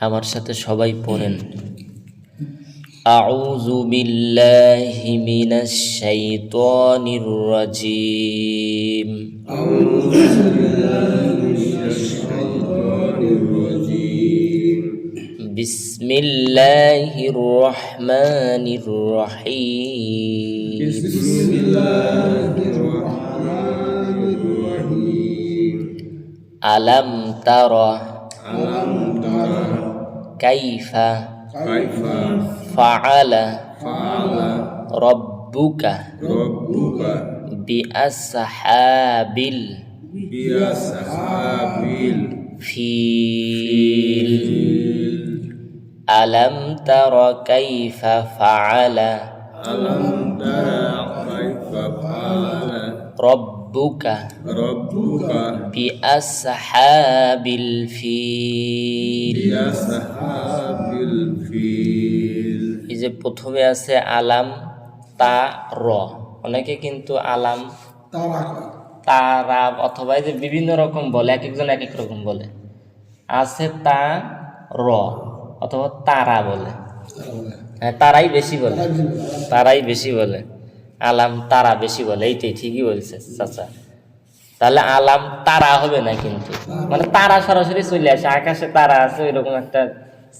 আমার সাথে সবাই পড়েন أعوذ بالله من الشيطان الرجيم بسم الله الرحمن الرحيم ألم ترى كيف كيف فعل فعل ربك ربك بأصحاب بأصحاب الفيل ألم تر كيف فعل ألم ترى كيف فعل ربك ربك بأصحاب الفيل بأصحاب الفيل এই যে প্রথমে আছে আলাম তা র অনেকে কিন্তু আলাম তারা অথবা এই যে বিভিন্ন রকম বলে এক একজন এক এক রকম বলে আছে তা র অথবা তারা বলে হ্যাঁ তারাই বেশি বলে তারাই বেশি বলে আলাম তারা বেশি বলে এইটাই ঠিকই বলছে, চাচা। তাহলে আলাম তারা হবে না কিন্তু? মানে তারা সরাসরি চলে আসে, আকাশে তারা আছে, এরকম একটা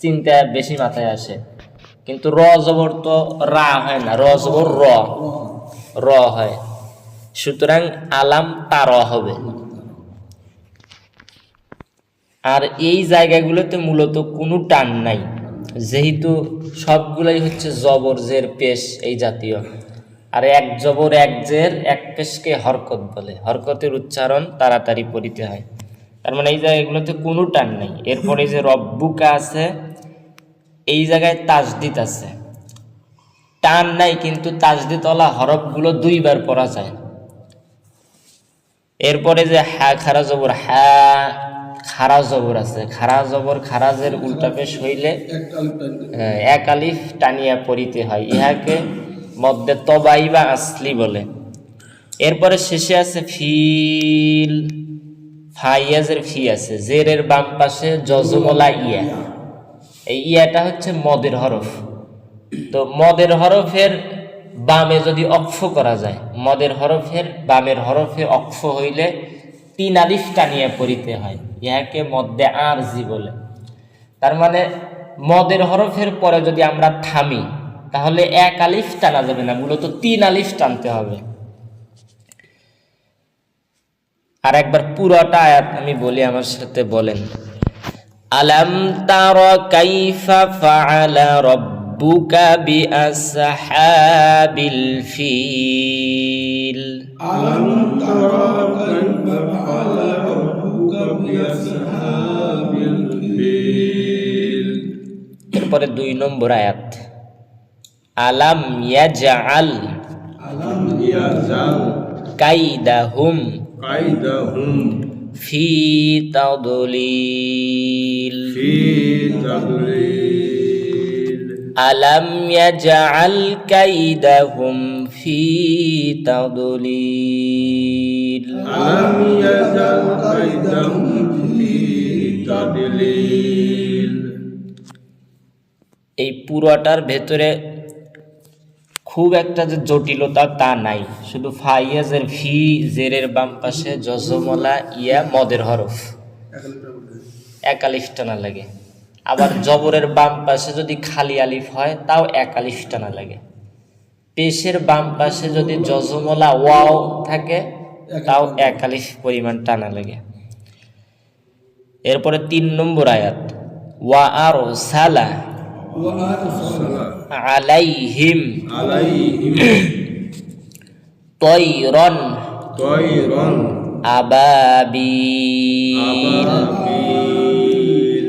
চিন্তা বেশি মাথায় আসে। কিন্তু র জবর তো রা হয় না, র জবর র। র হয়। সুতরাং আলাম তার হবে। আর এই জায়গাগুলোতে মূলত কোনো টান নাই। যেহেতু সবগুলোই হচ্ছে জবর, জের, পেশ এই জাতীয়। আর এক জবর এক জের এক পেশকে হরকত বলে। হরকতের উচ্চারণ তাড়াতাড়ি পড়িতে হয়। তার মানে এই জায়গাগুলোতে কোনো টান নাই। এরপরে যে রব্বুকা আছে এই জায়গায় তাজদিত আছে। টান নাই কিন্তু তাজদিদওয়ালা হরফগুলো দুইবার পড়া যায়। এরপরে যে হা খারা জবর হা খারা জবর আছে। খারা জবর খারাজের উল্টা পেশ হইলে হ্যাঁ, এক আলিফ টানিয়া পড়িতে হয়। ইহাকে মধ্যে তবাই বা আসলি বলে। এরপরে শেষে আছে ফিল, ফাইয়াজের ফি আছে, জেরের বাম পাশে জজমলা ইয়া। এই ইয়াটা হচ্ছে মদের হরফ। তো মদের হরফের বামে যদি অক্ষ করা যায়, মদের হরফের বামের হরফে অক্ষ হইলে তিন আলিফ টানিয়া পড়িতে হয়, ইহাকে মধ্যে আর জি বলে। তার মানে মদের হরফের পরে যদি আমরা থামি তাহলে এক আলিফ টানা যাবে না মূলত তিন আলিফ টানতে হবে। আর একবার পুরোটা আয়াত আমি বলি আমার সাথে বলেন। আলাম তার কাইফা ফাআলা রব্বুকা বিআসহাবিল ফিল। আলাম তার কাইফা ফাআলা রব্বুকা বিআসহাবিল ফিল। এরপরে দুই নম্বর আয়াত। আলাম ইয়াজআল আলাম ইয়াজআল কাইদাহুম কাইদাহুম ফি তাদলিল ফি তাদলিল আলাম ইয়াজআল কাইদাহুম ফি তাদলিল আলাম ইয়াজআল কাইদাহুম ফি তাদলিল এই পুরোটার ভেতরে খুব একটা যে জটিলতা তা নাই। শুধু ফাইয়াজের ফি জেরের বাম পাশে জজমলা ইয়া মদের হরফ। এক আলিফ টানা লাগে। আবার জবরের বাম পাশে যদি খালি আলিফ হয় তাও এক আলিফ টানা লাগে। পেশের বাম পাশে যদি জজমলা ওয়াও থাকে তাও এক আলিফ পরিমাণ টানা লাগে। এরপরে তিন নম্বর আয়াত। ওয়া আর সালা আলাইহিম عليهم তৈরন طيرا আবাবিল أبابيل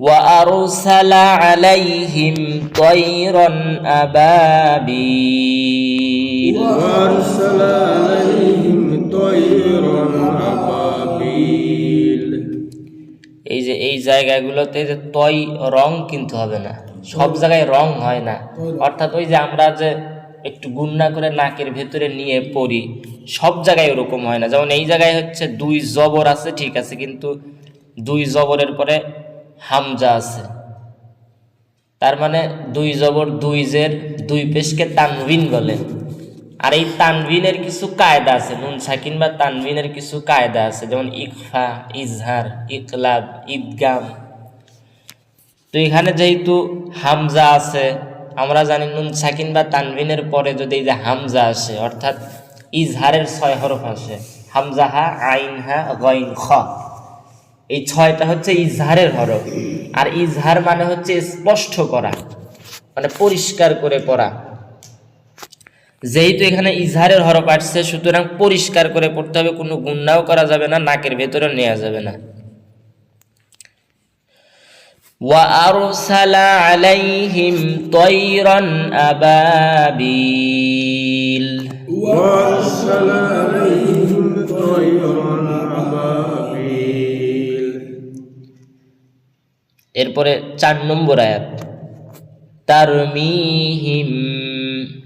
وأرسل عليهم طيرا أبابيل وأرسل عليهم طيرا أبابيل এই যে এই জায়গাগুলোতে যে তয় রং কিন্তু হবে না সব জায়গায় রং হয় না। অর্থাৎ ওই যে আমরা যে একটু গুন্না করে নাকের ভেতরে নিয়ে পড়ি সব জায়গায় ওরকম হয় না। যেমন এই জায়গায় হচ্ছে দুই জবর আছে ঠিক আছে কিন্তু দুই জবরের পরে হামজা আছে। তার মানে দুই জবর দুই জের দুই পেশকে তানবিন বলে। আর এই তানবিনের কিছু কায়দা আছে নুন সাকিন বা তানবিনের কিছু কায়দা আছে যেমন ইকফা ইজহার ইকলাব ঈদগাম। তো এখানে যেহেতু হামজা আছে, আমরা জানি নুন সাকিন বা তানবিনের পরে যদি এই যে হামজা আসে, অর্থাৎ ইজহারের ছয় হরফ আসে, হামজা হা, আইন হা, গইন খ। এই ছয়টা হচ্ছে ইজহারের হরফ। আর ইজহার মানে হচ্ছে স্পষ্ট করা মানে পরিষ্কার করে পড়া। যেহেতু এখানে ইজহারের হরফ আসছে, সুতরাং পরিষ্কার করে পড়তে হবে, কোনো গুন্ডাও করা যাবে না, নাকের ভেতরে নেওয়া যাবে না। وأرسل عليهم طيرا أبابيل وأرسل عليهم طيرا أبابيل এরপরে চার নম্বর আয়াত তারমিহিম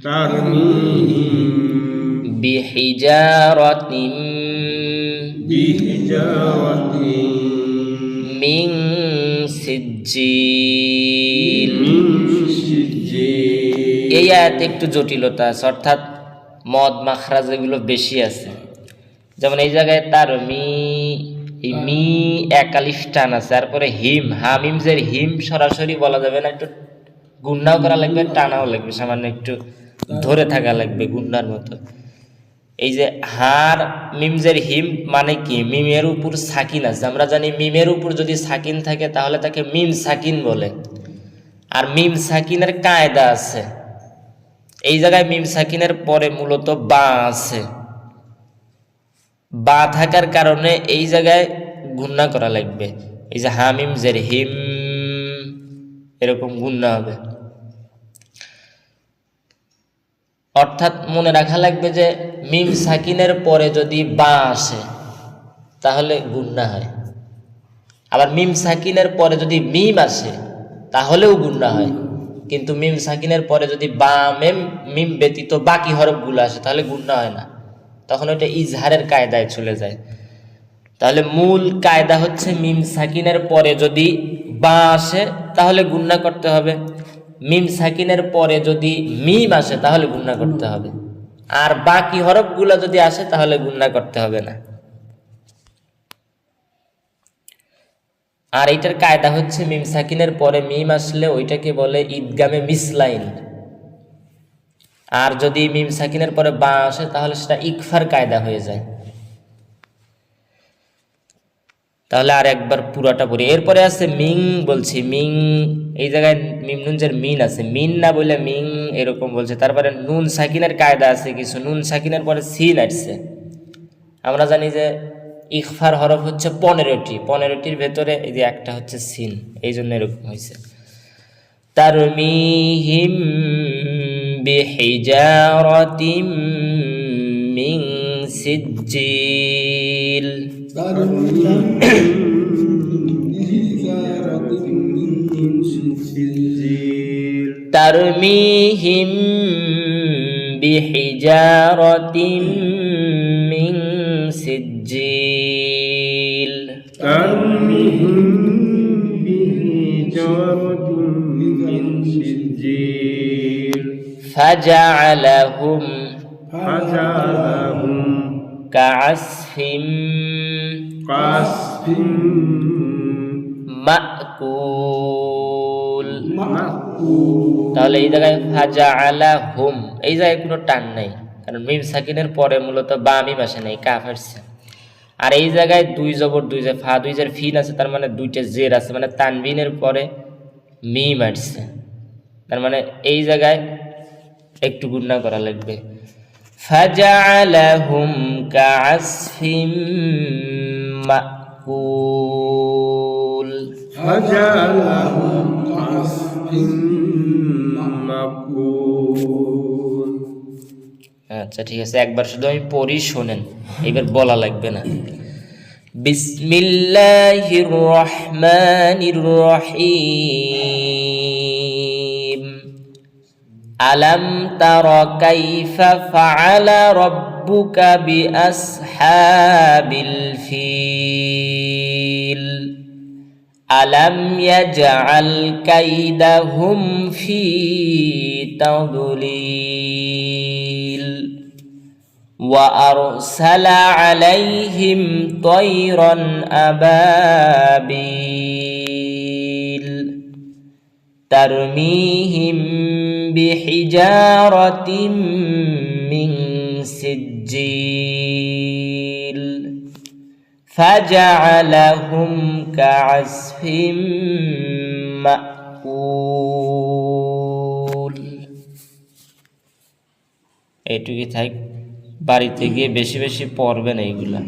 ترميهم বিহিজারাতিম بحجارة মিন এই আয়াতে একটু জটিলতা আছে, অর্থাৎ মদ, মাখরাজ এগুলো বেশি আছে। যেমন এই জায়গায় তার মি মি একালিফ টান আছে, তারপরে হিম হামিমজের হিম সরাসরি বলা যাবে না, একটু গুন্ডাও করা লাগবে, টানাও লাগবে, সামান্য একটু ধরে থাকা লাগবে গুন্ডার মতো। এই যে হার, মিমজের হিম মানে কি? মিমের উপর সাকিন আছে। আমরা জানি মিমের উপর যদি সাকিন থাকে, তাহলে তাকে মিম সাকিন বলে। আর মিম সাকিনের কায়দা আছে। এই জায়গায় মিম সাকিনের পরে মূলত বা আছে। বা থাকার কারণে এই জায়গায় গুন্না করা লাগবে। এই যে হামিম জের হিম, এরকম গুন্না হবে। অর্থাৎ মনে রাখা লাগবে যে মিম সাকিনের পরে যদি বা আসে, তাহলে গুন্না হয়। আবার মিম সাকিনের পরে যদি মিম আসে, তাহলেও গুন্না হয়। কিন্তু মিম সাকিনের পরে যদি বা, মেম, মিম ব্যতীত বাকি হরফগুলো আসে, তাহলে গুন্না হয় না। তখন ওইটা ইজহারের কায়দায় চলে যায়। তাহলে মূল কায়দা হচ্ছে মিম সাকিনের পরে যদি বা আসে, তাহলে গুন্না করতে হবে। মিম সাকিনের পরে যদি মিম আসে, তাহলে গুন্না করতে হবে। আর বাকি হরফগুলো যদি আসে, তাহলে গুন্না করতে হবে না। আর এটার কায়দা হচ্ছে মিম সাকিনের পরে মিম আসলে ওইটাকে বলে ঈদগামে মিসলাইন আর যদি মিম সাকিনের পরে বা আসে, তাহলে সেটা ইকফার কায়দা হয়ে যায়। তাহলে আর একবার পুরাটা পড়ি। এরপরে আছে মিং বলছি, মিং, এই জায়গায় মিম নুনজের মিন আছে। মিন না বলে মিং এরকম বলছে। তারপরে নুন সাকিনের কায়দা আছে কিছু। নুন সাকিনের পরে সিন আসছে। আমরা জানি যে ইকফার হরফ হচ্ছে পনেরোটি। পনেরোটির ভেতরে এই যে একটা হচ্ছে সিন, এই জন্য এরকম হয়েছে। তার মিহিম বিহিজারতিম মিং সিজিল ترميهم بحجارة من سجيل ترميهم بحجارة من سجيل فجعلهم فجعلهم كعصف كعصف মাকুল مأكول তাহলে এই জায়গায় ফাজা আলা হুম এই জায়গায় কোনো টান নাই কারণ মিম সাকিনের পরে মূলত বা মিম আসে নাই কাফ আসছে আর এই জায়গায় দুই জবর দুই যে ফা দুই জের ফিন আছে তার মানে দুইটা জের আছে মানে তানবিনের পরে মিম আসছে তার মানে এই জায়গায় একটু গুণনা করা লাগবে ফাজআলাহুম কাআসফিম মাকুল فجعلهم كعصف مأكول আচ্ছা ঠিক আছে একবার শুধু আমি পড়ি শোনেন এবার বলা লাগবে না বিসমিল্লাহির রহমানির রহিম আলাম তারা কাইফা ফাআলা ربك بأصحاب الفيل ألم يجعل كيدهم في تضليل وأرسل عليهم طيرا أبابيل ترميهم بحجارة سجيل فجعلهم كعصف مأكول এইটুকুই থাক বাড়িতে গিয়ে বেশি বেশি পড়বেন এইগুলা